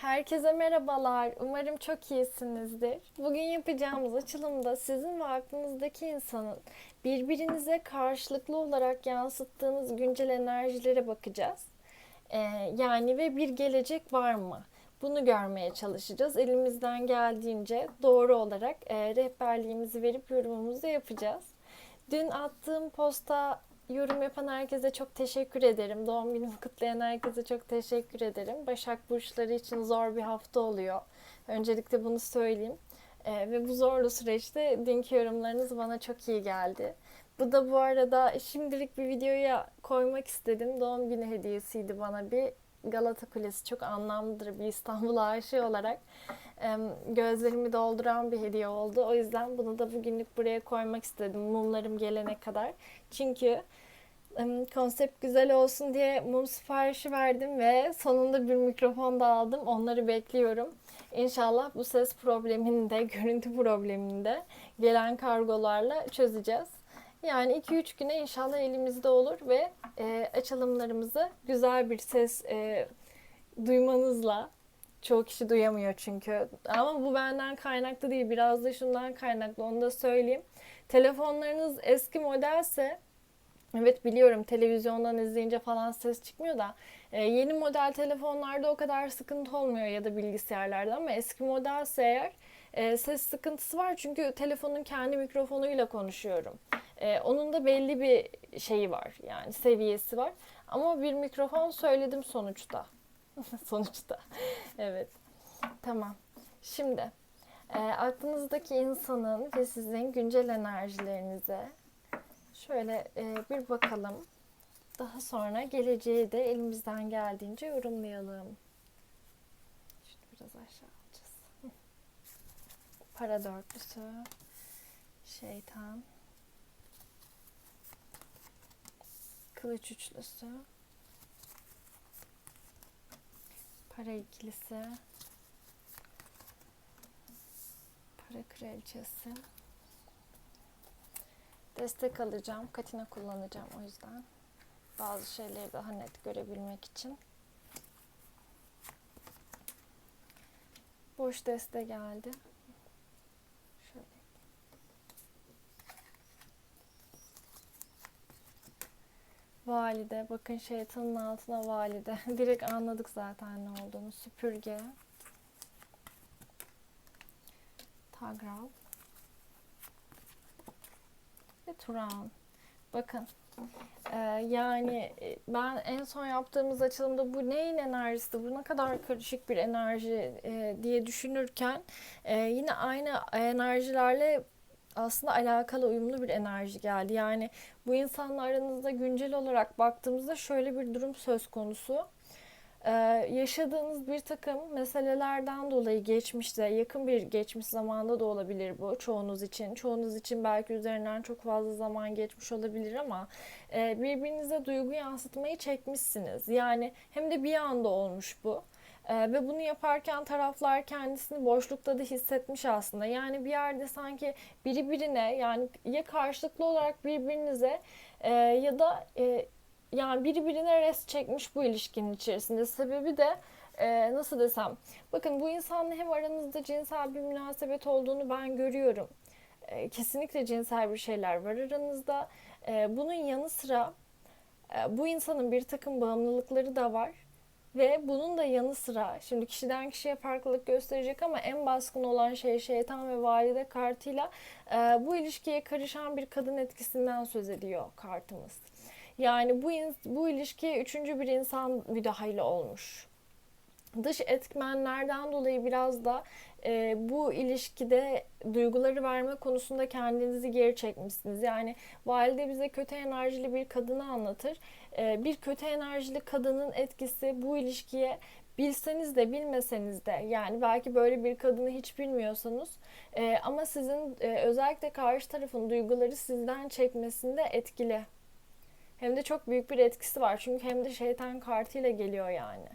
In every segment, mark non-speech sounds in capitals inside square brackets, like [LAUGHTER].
Herkese merhabalar. Umarım çok iyisinizdir. Bugün yapacağımız açılımda sizin ve aklınızdaki insanın birbirinize karşılıklı olarak yansıttığınız güncel enerjilere bakacağız. Ee, yani ve bir gelecek var mı? Bunu görmeye çalışacağız. Elimizden geldiğince doğru olarak e, rehberliğimizi verip yorumumuzu yapacağız. Dün attığım posta yorum yapan herkese çok teşekkür ederim. Doğum günümü kutlayan herkese çok teşekkür ederim. Başak burçları için zor bir hafta oluyor. Öncelikle bunu söyleyeyim. Ee, ve bu zorlu süreçte dünkü yorumlarınız bana çok iyi geldi. Bu da bu arada şimdilik bir videoya koymak istedim. Doğum günü hediyesiydi bana bir Galata Kulesi çok anlamlıdır bir İstanbul aşığı olarak gözlerimi dolduran bir hediye oldu. O yüzden bunu da bugünlük buraya koymak istedim mumlarım gelene kadar. Çünkü konsept güzel olsun diye mum siparişi verdim ve sonunda bir mikrofon da aldım. Onları bekliyorum. İnşallah bu ses problemini de, [LAUGHS] görüntü problemini de gelen kargolarla çözeceğiz. Yani 2-3 güne inşallah elimizde olur ve e, açılımlarımızı güzel bir ses e, duymanızla çoğu kişi duyamıyor çünkü. Ama bu benden kaynaklı değil. Biraz da şundan kaynaklı. Onu da söyleyeyim. Telefonlarınız eski modelse Evet biliyorum. Televizyondan izleyince falan ses çıkmıyor da. E, yeni model telefonlarda o kadar sıkıntı olmuyor ya da bilgisayarlarda ama eski modelse eğer e, ses sıkıntısı var. Çünkü telefonun kendi mikrofonuyla konuşuyorum. E, onun da belli bir şeyi var yani seviyesi var. Ama bir mikrofon söyledim sonuçta. [LAUGHS] sonuçta. Evet. Tamam. Şimdi e, aklınızdaki insanın ve sizin güncel enerjilerinize Şöyle e, bir bakalım. Daha sonra geleceği de elimizden geldiğince yorumlayalım. Şimdi biraz aşağı alacağız. [LAUGHS] Para dörtlüsü. Şeytan. Kılıç üçlüsü. Para ikilisi. Para kraliçesi. Destek alacağım. Katina kullanacağım o yüzden. Bazı şeyleri daha net görebilmek için. Boş deste geldi. Şöyle. Valide. Bakın şeytanın altına valide. [LAUGHS] Direkt anladık zaten ne olduğunu. Süpürge. Tagral ve Turan. Bakın ee, yani e, ben en son yaptığımız açılımda bu neyin enerjisi, bu ne kadar karışık bir enerji e, diye düşünürken e, yine aynı enerjilerle aslında alakalı uyumlu bir enerji geldi. Yani bu insanla aranızda güncel olarak baktığımızda şöyle bir durum söz konusu. Ee, yaşadığınız bir takım meselelerden dolayı geçmişte, yakın bir geçmiş zamanda da olabilir bu çoğunuz için. Çoğunuz için belki üzerinden çok fazla zaman geçmiş olabilir ama e, birbirinize duygu yansıtmayı çekmişsiniz. Yani hem de bir anda olmuş bu. Ee, ve bunu yaparken taraflar kendisini boşlukta da hissetmiş aslında. Yani bir yerde sanki biri birine yani ya karşılıklı olarak birbirinize e, ya da e, yani biri birine res çekmiş bu ilişkinin içerisinde. Sebebi de e, nasıl desem. Bakın bu insanla hem aranızda cinsel bir münasebet olduğunu ben görüyorum. E, kesinlikle cinsel bir şeyler var aranızda. E, bunun yanı sıra e, bu insanın bir takım bağımlılıkları da var. Ve bunun da yanı sıra şimdi kişiden kişiye farklılık gösterecek ama en baskın olan şey şeytan ve valide kartıyla e, bu ilişkiye karışan bir kadın etkisinden söz ediyor kartımız. Yani bu bu ilişkiye üçüncü bir insan müdahale olmuş. Dış etmenlerden dolayı biraz da e, bu ilişkide duyguları verme konusunda kendinizi geri çekmişsiniz. Yani valide bize kötü enerjili bir kadını anlatır. E, bir kötü enerjili kadının etkisi bu ilişkiye bilseniz de bilmeseniz de yani belki böyle bir kadını hiç bilmiyorsanız e, ama sizin e, özellikle karşı tarafın duyguları sizden çekmesinde etkili. Hem de çok büyük bir etkisi var. Çünkü hem de şeytan kartıyla geliyor yani.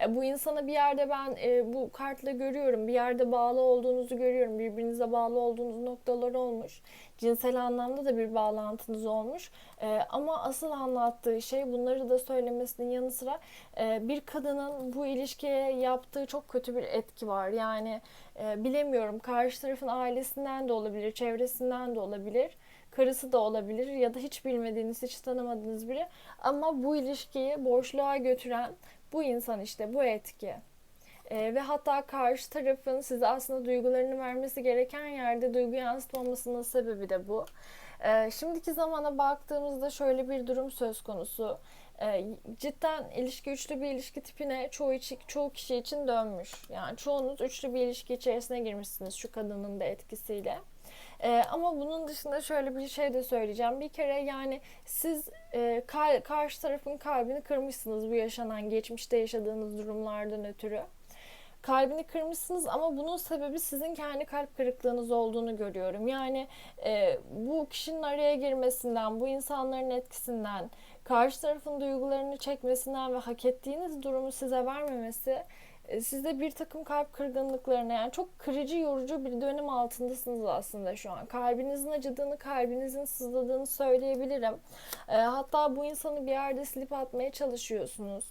E, bu insana bir yerde ben e, bu kartla görüyorum. Bir yerde bağlı olduğunuzu görüyorum. Birbirinize bağlı olduğunuz noktalar olmuş. Cinsel anlamda da bir bağlantınız olmuş. E, ama asıl anlattığı şey bunları da söylemesinin yanı sıra e, bir kadının bu ilişkiye yaptığı çok kötü bir etki var. Yani e, bilemiyorum karşı tarafın ailesinden de olabilir, çevresinden de olabilir karısı da olabilir ya da hiç bilmediğiniz, hiç tanımadığınız biri. Ama bu ilişkiyi boşluğa götüren bu insan işte, bu etki. Ee, ve hatta karşı tarafın size aslında duygularını vermesi gereken yerde duygu yansıtmamasının sebebi de bu. Ee, şimdiki zamana baktığımızda şöyle bir durum söz konusu. Ee, cidden ilişki üçlü bir ilişki tipine çoğu, çoğu kişi için dönmüş. Yani çoğunuz üçlü bir ilişki içerisine girmişsiniz şu kadının da etkisiyle. Ee, ama bunun dışında şöyle bir şey de söyleyeceğim. Bir kere yani siz e, kar, karşı tarafın kalbini kırmışsınız bu yaşanan geçmişte yaşadığınız durumlardan ötürü. Kalbini kırmışsınız ama bunun sebebi sizin kendi kalp kırıklığınız olduğunu görüyorum. Yani e, bu kişinin araya girmesinden, bu insanların etkisinden, karşı tarafın duygularını çekmesinden ve hak ettiğiniz durumu size vermemesi e, sizde bir takım kalp kırgınlıklarına yani çok kırıcı yorucu bir dönem altındasınız aslında şu an. Kalbinizin acıdığını, kalbinizin sızladığını söyleyebilirim. E, hatta bu insanı bir yerde silip atmaya çalışıyorsunuz.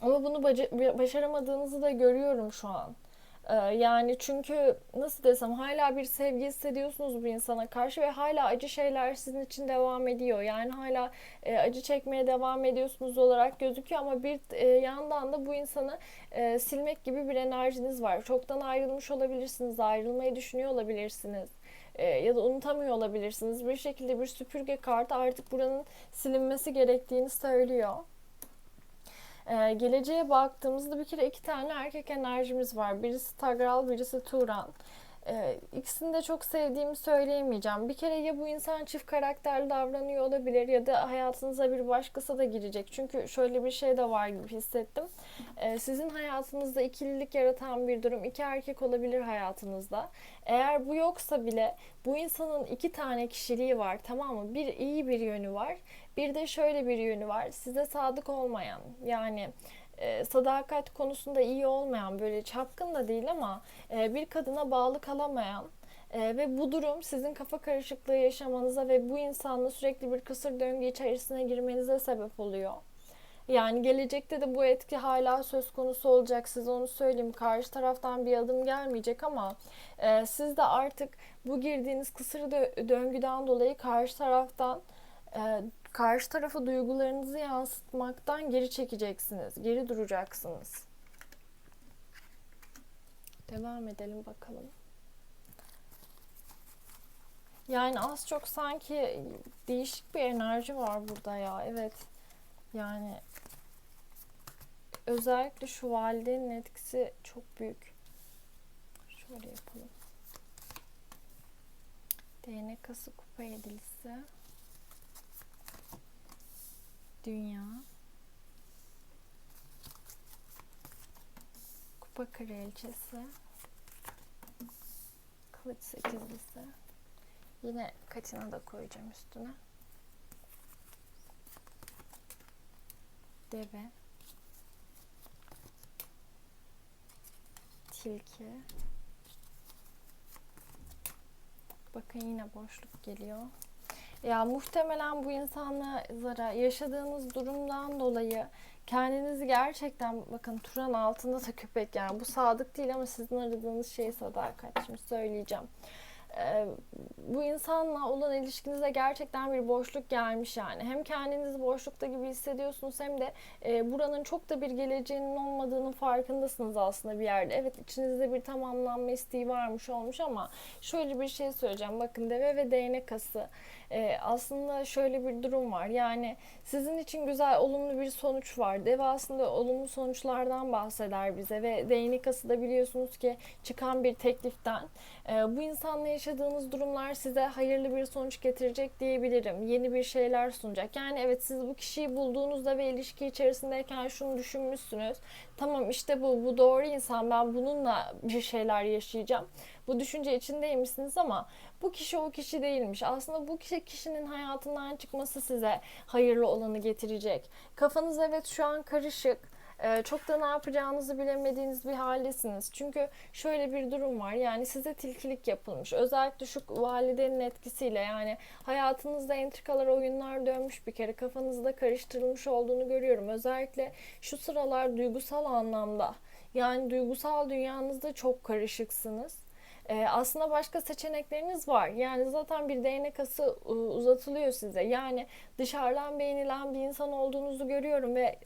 Ama bunu başaramadığınızı da görüyorum şu an. Ee, yani çünkü nasıl desem hala bir sevgi hissediyorsunuz bu insana karşı ve hala acı şeyler sizin için devam ediyor. Yani hala e, acı çekmeye devam ediyorsunuz olarak gözüküyor ama bir e, yandan da bu insanı e, silmek gibi bir enerjiniz var. Çoktan ayrılmış olabilirsiniz, ayrılmayı düşünüyor olabilirsiniz ya da unutamıyor olabilirsiniz. Bir şekilde bir süpürge kartı artık buranın silinmesi gerektiğini söylüyor. Ee, geleceğe baktığımızda bir kere iki tane erkek enerjimiz var. Birisi Tagral, birisi Turan. Ee, ikisini de çok sevdiğimi söyleyemeyeceğim. Bir kere ya bu insan çift karakterli davranıyor olabilir ya da hayatınıza bir başkası da girecek. Çünkü şöyle bir şey de var gibi hissettim. Ee, sizin hayatınızda ikililik yaratan bir durum. iki erkek olabilir hayatınızda. Eğer bu yoksa bile bu insanın iki tane kişiliği var tamam mı? Bir iyi bir yönü var. Bir de şöyle bir yönü var. Size sadık olmayan yani e, sadakat konusunda iyi olmayan böyle çapkın da değil ama e, bir kadına bağlı kalamayan e, ve bu durum sizin kafa karışıklığı yaşamanıza ve bu insanla sürekli bir kısır döngü içerisine girmenize sebep oluyor. Yani gelecekte de bu etki hala söz konusu olacak. Size onu söyleyeyim. Karşı taraftan bir adım gelmeyecek ama e, siz de artık bu girdiğiniz kısır döngüden dolayı karşı taraftan e, karşı tarafa duygularınızı yansıtmaktan geri çekeceksiniz. Geri duracaksınız. Devam edelim bakalım. Yani az çok sanki değişik bir enerji var burada ya. Evet. Yani özellikle şu validenin etkisi çok büyük. Şöyle yapalım. Değnek kası kupa yedilisi. Dünya. Kupa kraliçesi. Kılıç sekizlisi. Yine katina da koyacağım üstüne. Deve. Tilki. Bakın yine boşluk geliyor. Ya muhtemelen bu insanlara yaşadığınız durumdan dolayı kendinizi gerçekten bakın Turan altında da köpek yani bu sadık değil ama sizin aradığınız şey sadakat. Şimdi söyleyeceğim e, bu insanla olan ilişkinize gerçekten bir boşluk gelmiş yani. Hem kendinizi boşlukta gibi hissediyorsunuz hem de e, buranın çok da bir geleceğinin olmadığının farkındasınız aslında bir yerde. Evet içinizde bir tamamlanma isteği varmış olmuş ama şöyle bir şey söyleyeceğim. Bakın deve ve değnek kası e, aslında şöyle bir durum var. Yani sizin için güzel, olumlu bir sonuç var. Deve aslında olumlu sonuçlardan bahseder bize ve değnek da biliyorsunuz ki çıkan bir tekliften. E, bu insanla yaşadığınız durumlar size hayırlı bir sonuç getirecek diyebilirim. Yeni bir şeyler sunacak. Yani evet siz bu kişiyi bulduğunuzda ve ilişki içerisindeyken şunu düşünmüşsünüz. Tamam işte bu, bu doğru insan ben bununla bir şeyler yaşayacağım. Bu düşünce içindeymişsiniz ama bu kişi o kişi değilmiş. Aslında bu kişi kişinin hayatından çıkması size hayırlı olanı getirecek. Kafanız evet şu an karışık e, çok da ne yapacağınızı bilemediğiniz bir haldesiniz. Çünkü şöyle bir durum var. Yani size tilkilik yapılmış. Özellikle şu validenin etkisiyle yani hayatınızda entrikalar, oyunlar dönmüş bir kere. Kafanızda karıştırılmış olduğunu görüyorum. Özellikle şu sıralar duygusal anlamda yani duygusal dünyanızda çok karışıksınız. Ee, aslında başka seçenekleriniz var. Yani zaten bir değnek ası uzatılıyor size. Yani dışarıdan beğenilen bir insan olduğunuzu görüyorum ve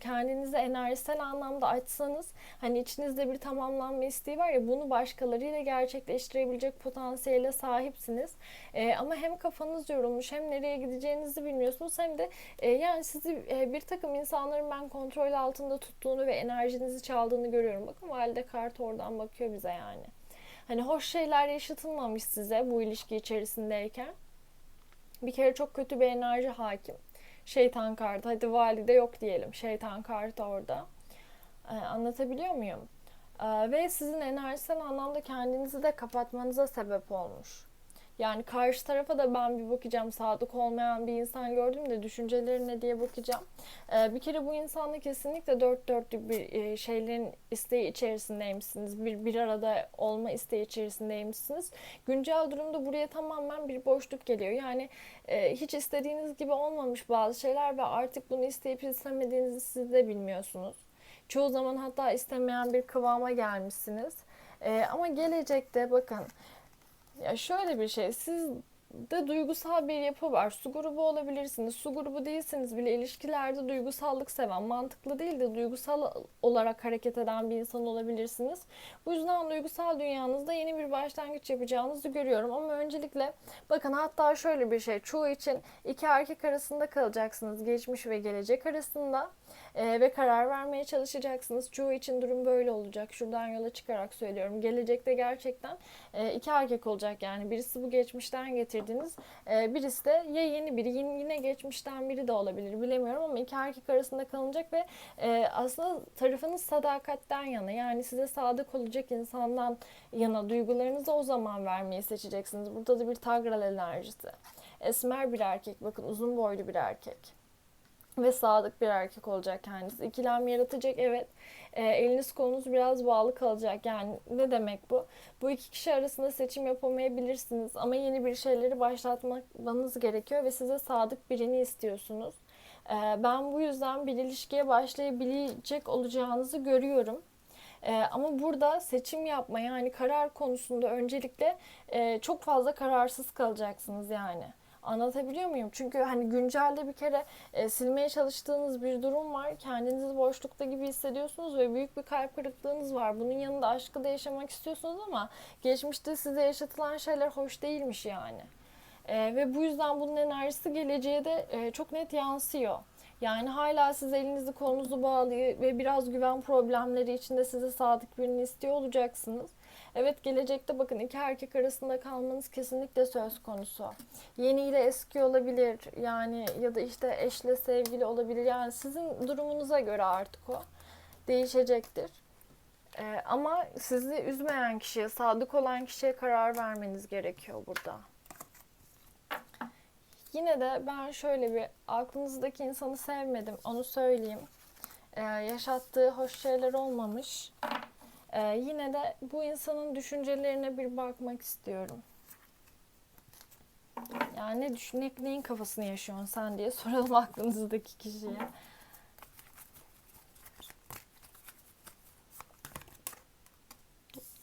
kendinizi enerjisel anlamda açsanız hani içinizde bir tamamlanma isteği var ya bunu başkalarıyla gerçekleştirebilecek potansiyele sahipsiniz. Ee, ama hem kafanız yorulmuş hem nereye gideceğinizi bilmiyorsunuz hem de e, yani sizi e, bir takım insanların ben kontrol altında tuttuğunu ve enerjinizi çaldığını görüyorum. Bakın valide kart oradan bakıyor bize yani. Hani hoş şeyler yaşatılmamış size bu ilişki içerisindeyken. Bir kere çok kötü bir enerji hakim. Şeytan kartı. Hadi valide yok diyelim. Şeytan kartı orada. Ee, anlatabiliyor muyum? Ee, ve sizin enerjisel anlamda kendinizi de kapatmanıza sebep olmuş. Yani karşı tarafa da ben bir bakacağım. Sadık olmayan bir insan gördüm de düşünceleri ne diye bakacağım. Ee, bir kere bu insanla kesinlikle dört dörtlük bir e, şeylerin isteği içerisindeymişsiniz. Bir, bir arada olma isteği içerisindeymişsiniz. Güncel durumda buraya tamamen bir boşluk geliyor. Yani e, hiç istediğiniz gibi olmamış bazı şeyler ve artık bunu isteyip istemediğinizi siz de bilmiyorsunuz. Çoğu zaman hatta istemeyen bir kıvama gelmişsiniz. Ee, ama gelecekte bakın ya şöyle bir şey, siz de duygusal bir yapı var. Su grubu olabilirsiniz. Su grubu değilseniz bile ilişkilerde duygusallık seven, mantıklı değil de duygusal olarak hareket eden bir insan olabilirsiniz. Bu yüzden duygusal dünyanızda yeni bir başlangıç yapacağınızı görüyorum. Ama öncelikle bakın hatta şöyle bir şey. Çoğu için iki erkek arasında kalacaksınız. Geçmiş ve gelecek arasında e, ve karar vermeye çalışacaksınız. Çoğu için durum böyle olacak. Şuradan yola çıkarak söylüyorum. Gelecekte gerçekten e, iki erkek olacak yani. Birisi bu geçmişten getirdiğiniz, e, birisi de ya yeni biri, yine geçmişten biri de olabilir. Bilemiyorum ama iki erkek arasında kalınacak ve e, aslında tarafınız sadakatten yana. Yani size sadık olacak insandan yana duygularınızı o zaman vermeyi seçeceksiniz. Burada da bir tagral enerjisi. Esmer bir erkek, bakın uzun boylu bir erkek ve sadık bir erkek olacak kendisi. İkilem yaratacak evet. E, eliniz kolunuz biraz bağlı kalacak. Yani ne demek bu? Bu iki kişi arasında seçim yapamayabilirsiniz ama yeni bir şeyleri başlatmanız gerekiyor ve size sadık birini istiyorsunuz. E, ben bu yüzden bir ilişkiye başlayabilecek olacağınızı görüyorum. E, ama burada seçim yapma yani karar konusunda öncelikle e, çok fazla kararsız kalacaksınız yani. Anlatabiliyor muyum? Çünkü hani güncelde bir kere e, silmeye çalıştığınız bir durum var. Kendinizi boşlukta gibi hissediyorsunuz ve büyük bir kalp kırıklığınız var. Bunun yanında aşkı da yaşamak istiyorsunuz ama geçmişte size yaşatılan şeyler hoş değilmiş yani. E, ve bu yüzden bunun enerjisi geleceğe de e, çok net yansıyor. Yani hala siz elinizi kolunuzu bağlı ve biraz güven problemleri içinde size sadık birini istiyor olacaksınız. Evet gelecekte bakın iki erkek arasında kalmanız kesinlikle söz konusu. Yeni ile eski olabilir yani ya da işte eşle sevgili olabilir. Yani sizin durumunuza göre artık o değişecektir. Ee, ama sizi üzmeyen kişiye, sadık olan kişiye karar vermeniz gerekiyor burada. Yine de ben şöyle bir aklınızdaki insanı sevmedim onu söyleyeyim. Ee, yaşattığı hoş şeyler olmamış. Ee, yine de bu insanın düşüncelerine bir bakmak istiyorum. Yani ne düşün, neyin kafasını yaşıyorsun sen diye [LAUGHS] soralım aklınızdaki kişiye.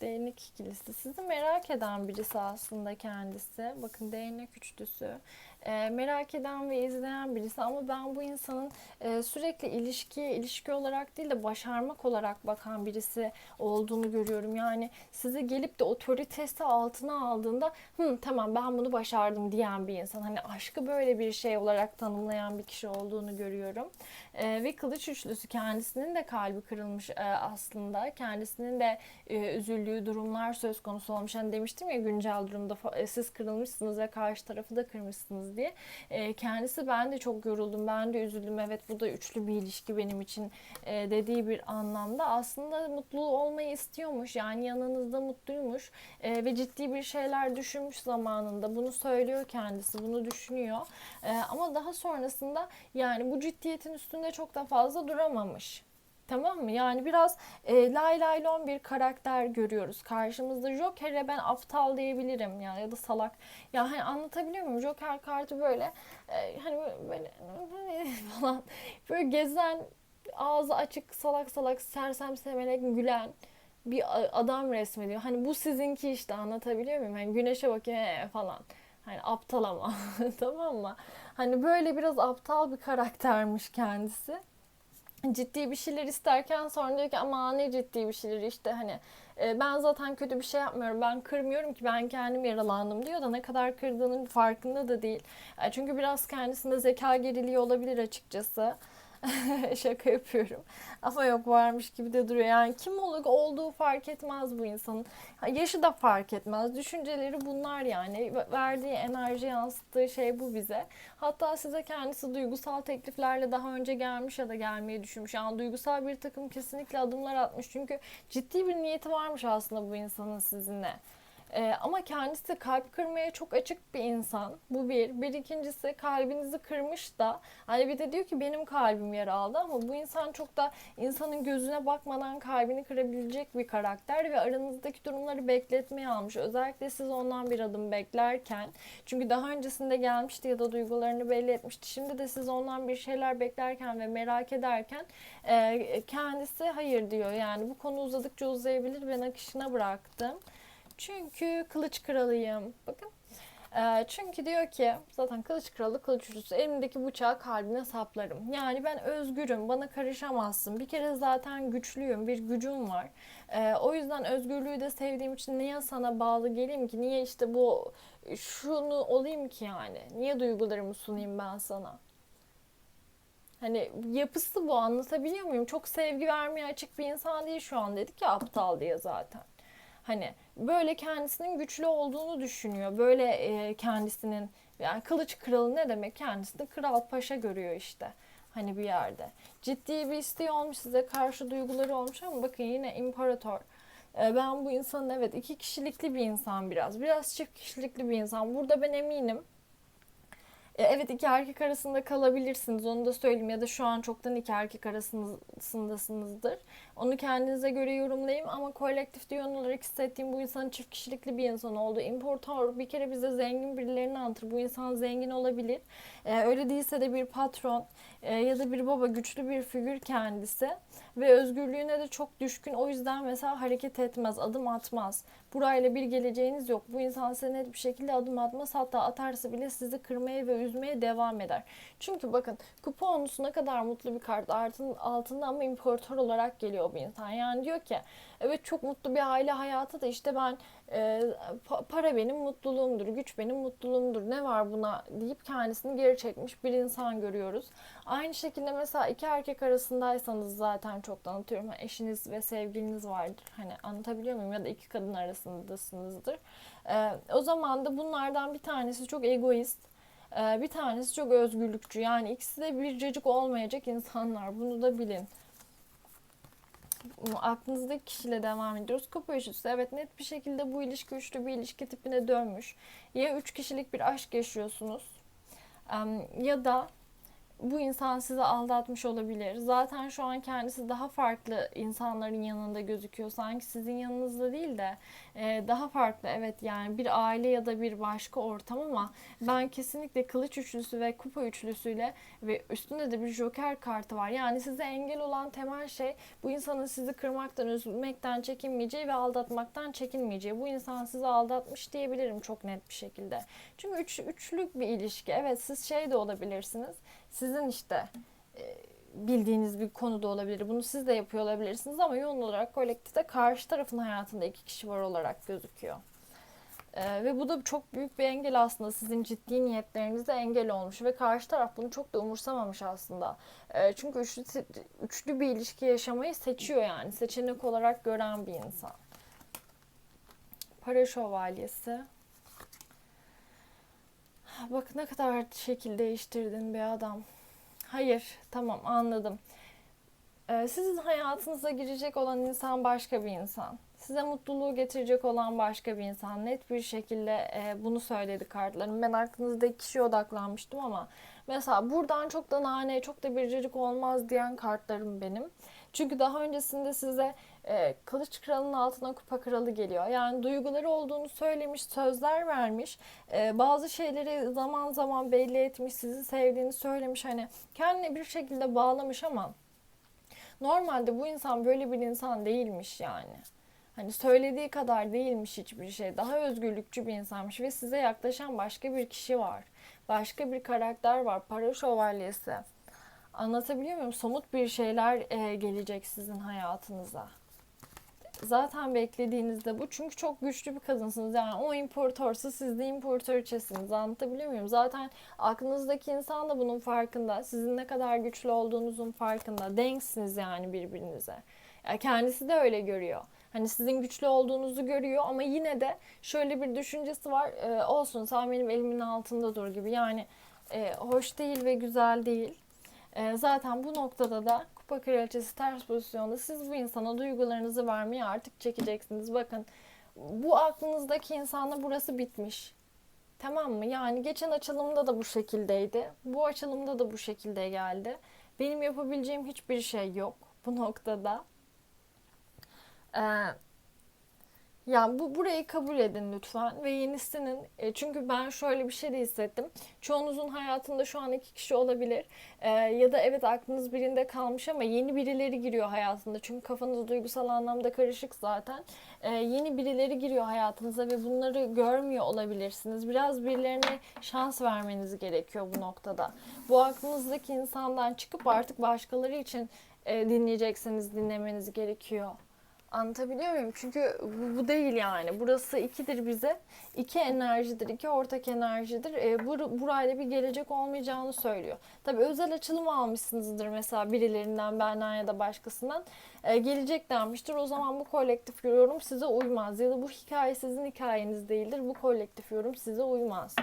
Değnek ikilisi. Sizi merak eden birisi aslında kendisi. Bakın değnek üçlüsü e, merak eden ve izleyen birisi ama ben bu insanın e, sürekli ilişkiye ilişki olarak değil de başarmak olarak bakan birisi olduğunu görüyorum. Yani size gelip de otoritesi altına aldığında Hı, tamam ben bunu başardım diyen bir insan. Hani aşkı böyle bir şey olarak tanımlayan bir kişi olduğunu görüyorum. E, ve kılıç üçlüsü kendisinin de kalbi kırılmış e, aslında. Kendisinin de e, üzüldüğü durumlar söz konusu olmuş. Hani demiştim ya güncel durumda e, siz kırılmışsınız ve karşı tarafı da kırmışsınız diye. E, kendisi ben de çok yoruldum, ben de üzüldüm. Evet bu da üçlü bir ilişki benim için e, dediği bir anlamda aslında mutlu olmayı istiyormuş. Yani yanınızda mutluymuş e, ve ciddi bir şeyler düşünmüş zamanında. Bunu söylüyor kendisi, bunu düşünüyor. E, ama daha sonrasında yani bu ciddiyetin üstünde çok da fazla duramamış. Tamam mı? Yani biraz e, lay lay lon bir karakter görüyoruz karşımızda. Joker'e ben aptal diyebilirim yani ya da salak. Ya hani anlatabiliyor muyum? Joker kartı böyle e, hani böyle [LAUGHS] falan böyle gezen ağzı açık salak salak sersem semelek gülen bir adam resmediyor. Hani bu sizinki işte anlatabiliyor muyum? Hani güneşe bakıyor "Ee," falan. Hani aptal ama [LAUGHS] tamam mı? Hani böyle biraz aptal bir karaktermiş kendisi ciddi bir şeyler isterken sonra diyor ki ama ne ciddi bir şeyler işte hani e, ben zaten kötü bir şey yapmıyorum ben kırmıyorum ki ben kendim yaralandım diyor da ne kadar kırdığının farkında da değil. E, çünkü biraz kendisinde zeka geriliği olabilir açıkçası. [LAUGHS] Şaka yapıyorum. Ama yok varmış gibi de duruyor. Yani kim olduğu fark etmez bu insanın. Yaşı da fark etmez. Düşünceleri bunlar yani. Verdiği enerji yansıttığı şey bu bize. Hatta size kendisi duygusal tekliflerle daha önce gelmiş ya da gelmeyi düşünmüş. Yani duygusal bir takım kesinlikle adımlar atmış. Çünkü ciddi bir niyeti varmış aslında bu insanın sizinle. Ee, ama kendisi kalp kırmaya çok açık bir insan. Bu bir. Bir ikincisi kalbinizi kırmış da hani bir de diyor ki benim kalbim yara aldı ama bu insan çok da insanın gözüne bakmadan kalbini kırabilecek bir karakter ve aranızdaki durumları bekletmeye almış. Özellikle siz ondan bir adım beklerken çünkü daha öncesinde gelmişti ya da duygularını belli etmişti. Şimdi de siz ondan bir şeyler beklerken ve merak ederken e, kendisi hayır diyor. Yani bu konu uzadıkça uzayabilir ben akışına bıraktım. Çünkü kılıç kralıyım. Bakın. Ee, çünkü diyor ki zaten kılıç kralı kılıç üçlüsü elimdeki bıçağı kalbine saplarım. Yani ben özgürüm bana karışamazsın. Bir kere zaten güçlüyüm bir gücüm var. Ee, o yüzden özgürlüğü de sevdiğim için niye sana bağlı geleyim ki? Niye işte bu şunu olayım ki yani? Niye duygularımı sunayım ben sana? Hani yapısı bu anlatabiliyor muyum? Çok sevgi vermeye açık bir insan değil şu an dedik ya aptal diye zaten. Hani böyle kendisinin güçlü olduğunu düşünüyor. Böyle e, kendisinin yani kılıç kralı ne demek? Kendisini kral paşa görüyor işte. Hani bir yerde. Ciddi bir isteği olmuş size karşı duyguları olmuş ama bakın yine imparator. E, ben bu insanın evet iki kişilikli bir insan biraz. Biraz çift kişilikli bir insan. Burada ben eminim evet iki erkek arasında kalabilirsiniz onu da söyleyeyim ya da şu an çoktan iki erkek arasındasınızdır. Onu kendinize göre yorumlayayım ama kolektif yön olarak hissettiğim bu insanın çift kişilikli bir insan olduğu. Importer bir kere bize zengin birilerini anlatır. Bu insan zengin olabilir. Ee, öyle değilse de bir patron e, ya da bir baba güçlü bir figür kendisi ve özgürlüğüne de çok düşkün. O yüzden mesela hareket etmez, adım atmaz. Burayla bir geleceğiniz yok. Bu insan size net bir şekilde adım atmaz. Hatta atarsa bile sizi kırmaya ve üzmeye devam eder. Çünkü bakın kupa onusu ne kadar mutlu bir kart altında ama importör olarak geliyor bir insan. Yani diyor ki evet çok mutlu bir aile hayatı da işte ben e, para benim mutluluğumdur, güç benim mutluluğumdur. Ne var buna deyip kendisini geri çekmiş bir insan görüyoruz. Aynı şekilde mesela iki erkek arasındaysanız zaten çoktan atıyorum eşiniz ve sevgiliniz vardır. Hani anlatabiliyor muyum? Ya da iki kadın arasındasınızdır. E, o zaman da bunlardan bir tanesi çok egoist. E, bir tanesi çok özgürlükçü. Yani ikisi de bir cacık olmayacak insanlar. Bunu da bilin aklınızdaki kişiyle devam ediyoruz. Kupa üçlüsü evet net bir şekilde bu ilişki üçlü bir ilişki tipine dönmüş. Ya üç kişilik bir aşk yaşıyorsunuz ya da bu insan sizi aldatmış olabilir. Zaten şu an kendisi daha farklı insanların yanında gözüküyor. Sanki sizin yanınızda değil de e, daha farklı. Evet yani bir aile ya da bir başka ortam ama ben kesinlikle kılıç üçlüsü ve kupa üçlüsüyle ve üstünde de bir joker kartı var. Yani size engel olan temel şey bu insanın sizi kırmaktan, üzmekten çekinmeyeceği ve aldatmaktan çekinmeyeceği. Bu insan sizi aldatmış diyebilirim çok net bir şekilde. Çünkü üç, üçlük bir ilişki. Evet siz şey de olabilirsiniz sizin işte e, bildiğiniz bir konu da olabilir. Bunu siz de yapıyor olabilirsiniz ama yoğun olarak kolektifte karşı tarafın hayatında iki kişi var olarak gözüküyor. Ee, ve bu da çok büyük bir engel aslında sizin ciddi niyetlerinize engel olmuş ve karşı taraf bunu çok da umursamamış aslında. Ee, çünkü üçlü, üçlü bir ilişki yaşamayı seçiyor yani seçenek olarak gören bir insan. Para şövalyesi. Bak ne kadar şekil değiştirdin bir adam. Hayır, tamam anladım. Ee, sizin hayatınıza girecek olan insan başka bir insan. Size mutluluğu getirecek olan başka bir insan. Net bir şekilde e, bunu söyledi kartlarım. Ben aklınızdaki kişiye odaklanmıştım ama mesela buradan çok da nane, çok da biricik olmaz diyen kartlarım benim. Çünkü daha öncesinde size e, kılıç kralının altına kupa kralı geliyor. Yani duyguları olduğunu söylemiş, sözler vermiş. E, bazı şeyleri zaman zaman belli etmiş, sizi sevdiğini söylemiş. Hani kendine bir şekilde bağlamış ama normalde bu insan böyle bir insan değilmiş yani. Hani söylediği kadar değilmiş hiçbir şey. Daha özgürlükçü bir insanmış ve size yaklaşan başka bir kişi var. Başka bir karakter var. Para şövalyesi. Anlatabiliyor muyum? Somut bir şeyler e, gelecek sizin hayatınıza. Zaten beklediğinizde bu. Çünkü çok güçlü bir kadınsınız. Yani o imparatorsa siz de imparatoriçesiniz. Anlatabiliyor muyum? Zaten aklınızdaki insan da bunun farkında. Sizin ne kadar güçlü olduğunuzun farkında. Denksiniz yani birbirinize. Yani kendisi de öyle görüyor. Hani sizin güçlü olduğunuzu görüyor ama yine de şöyle bir düşüncesi var. E, olsun sen benim elimin altında dur gibi. Yani e, hoş değil ve güzel değil. E, zaten bu noktada da kupa kraliçesi ters pozisyonda siz bu insana duygularınızı vermeye artık çekeceksiniz. Bakın bu aklınızdaki insanla burası bitmiş. Tamam mı? Yani geçen açılımda da bu şekildeydi. Bu açılımda da bu şekilde geldi. Benim yapabileceğim hiçbir şey yok bu noktada. Ee, yani bu burayı kabul edin lütfen ve yenisinin e, çünkü ben şöyle bir şey de hissettim. Çoğunuzun hayatında şu an iki kişi olabilir e, ya da evet aklınız birinde kalmış ama yeni birileri giriyor hayatında. Çünkü kafanız duygusal anlamda karışık zaten. E, yeni birileri giriyor hayatınıza ve bunları görmüyor olabilirsiniz. Biraz birilerine şans vermeniz gerekiyor bu noktada. Bu aklınızdaki insandan çıkıp artık başkaları için e, dinleyeceksiniz, dinlemeniz gerekiyor. Anlatabiliyor muyum? Çünkü bu, bu değil yani. Burası ikidir bize. İki enerjidir, iki ortak enerjidir. E, bur, burayla bir gelecek olmayacağını söylüyor. Tabi özel açılım almışsınızdır mesela birilerinden, benden ya da başkasından. E, gelecek denmiştir. O zaman bu kolektif yorum size uymaz. Ya da bu hikaye sizin hikayeniz değildir. Bu kolektif yorum size uymaz.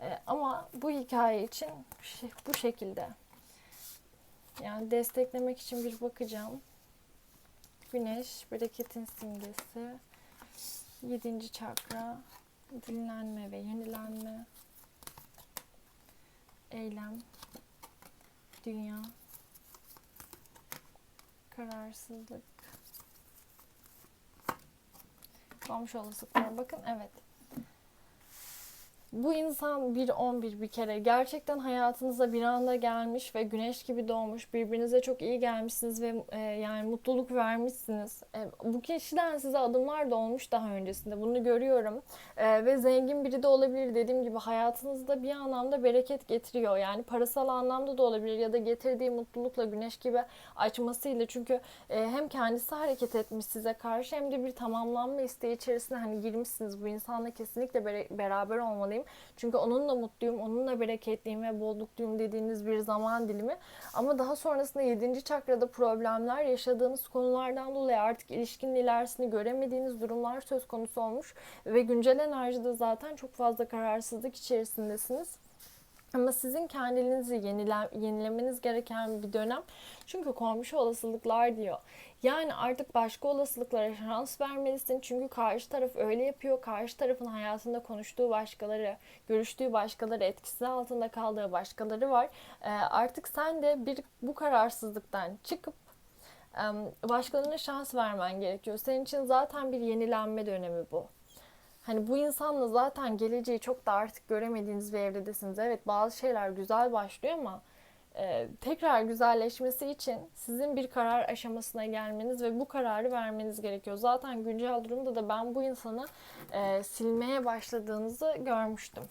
E, ama bu hikaye için bu şekilde. Yani desteklemek için bir bakacağım. Güneş, bereketin simgesi. Yedinci çakra, dinlenme ve yenilenme. Eylem, dünya, kararsızlık. Komşu olasılıklar. Bakın evet bu insan bir 11 bir kere gerçekten hayatınıza bir anda gelmiş ve güneş gibi doğmuş birbirinize çok iyi gelmişsiniz ve e, yani mutluluk vermişsiniz. E, bu kişiden size adımlar da olmuş daha öncesinde bunu görüyorum. E, ve zengin biri de olabilir dediğim gibi hayatınızda bir anlamda bereket getiriyor. Yani parasal anlamda da olabilir ya da getirdiği mutlulukla güneş gibi açmasıyla. Çünkü e, hem kendisi hareket etmiş size karşı hem de bir tamamlanma isteği içerisine hani girmişsiniz. Bu insanla kesinlikle beraber olmalıyım mutluyum. Çünkü onunla mutluyum, onunla bereketliyim ve bollukluyum dediğiniz bir zaman dilimi. Ama daha sonrasında 7. çakrada problemler yaşadığınız konulardan dolayı artık ilişkinin ilerisini göremediğiniz durumlar söz konusu olmuş. Ve güncel enerjide zaten çok fazla kararsızlık içerisindesiniz. Ama sizin kendinizi yenile, yenilemeniz gereken bir dönem. Çünkü komşu olasılıklar diyor. Yani artık başka olasılıklara şans vermelisin. Çünkü karşı taraf öyle yapıyor. Karşı tarafın hayatında konuştuğu başkaları, görüştüğü başkaları, etkisi altında kaldığı başkaları var. Ee, artık sen de bir bu kararsızlıktan çıkıp başkalarına şans vermen gerekiyor. Senin için zaten bir yenilenme dönemi bu. Hani bu insanla zaten geleceği çok da artık göremediğiniz bir evredesiniz. Evet bazı şeyler güzel başlıyor ama e, tekrar güzelleşmesi için sizin bir karar aşamasına gelmeniz ve bu kararı vermeniz gerekiyor. Zaten güncel durumda da ben bu insanı e, silmeye başladığınızı görmüştüm.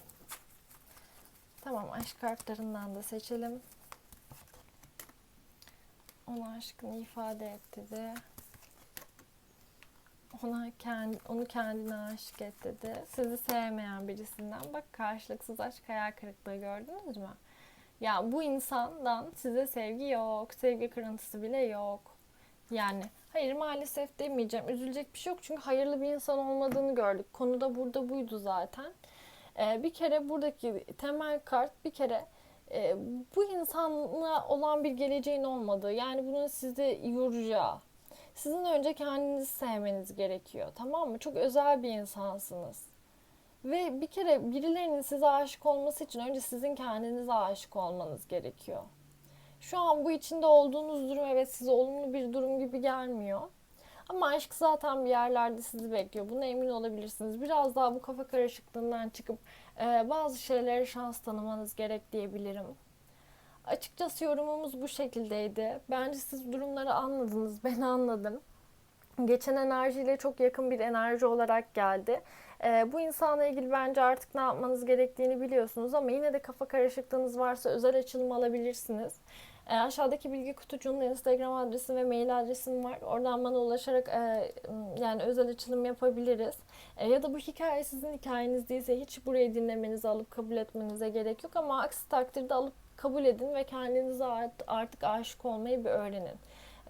Tamam aşk kartlarından da seçelim. Ona aşkını ifade etti de ona kendi, onu kendine aşık et dedi. Sizi sevmeyen birisinden bak karşılıksız aşk hayal kırıklığı gördünüz mü? Ya bu insandan size sevgi yok, sevgi kırıntısı bile yok. Yani hayır maalesef demeyeceğim. Üzülecek bir şey yok çünkü hayırlı bir insan olmadığını gördük. Konu da burada buydu zaten. Ee, bir kere buradaki temel kart bir kere e, bu insanla olan bir geleceğin olmadığı. Yani bunun sizi yoracağı sizin önce kendinizi sevmeniz gerekiyor. Tamam mı? Çok özel bir insansınız. Ve bir kere birilerinin size aşık olması için önce sizin kendinize aşık olmanız gerekiyor. Şu an bu içinde olduğunuz durum evet size olumlu bir durum gibi gelmiyor. Ama aşk zaten bir yerlerde sizi bekliyor. Buna emin olabilirsiniz. Biraz daha bu kafa karışıklığından çıkıp e, bazı şeylere şans tanımanız gerek diyebilirim. Açıkçası yorumumuz bu şekildeydi. Bence siz durumları anladınız, [LAUGHS] ben anladım. Geçen enerjiyle çok yakın bir enerji olarak geldi. Ee, bu insanla ilgili bence artık ne yapmanız gerektiğini biliyorsunuz ama yine de kafa karışıklığınız varsa özel açılım alabilirsiniz. Ee, aşağıdaki bilgi kutucuğunda Instagram adresim ve mail adresim var. Oradan bana ulaşarak e, yani özel açılım yapabiliriz. E, ya da bu hikaye sizin hikayeniz değilse hiç burayı dinlemenizi alıp kabul etmenize gerek yok ama aksi takdirde alıp kabul edin ve kendinize artık aşık olmayı bir öğrenin.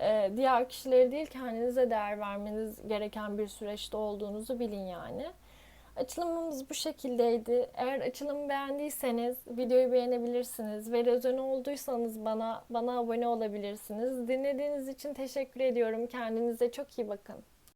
Ee, diğer kişileri değil kendinize değer vermeniz gereken bir süreçte olduğunuzu bilin yani. Açılımımız bu şekildeydi. Eğer açılımı beğendiyseniz videoyu beğenebilirsiniz ve rezone olduysanız bana bana abone olabilirsiniz. Dinlediğiniz için teşekkür ediyorum. Kendinize çok iyi bakın.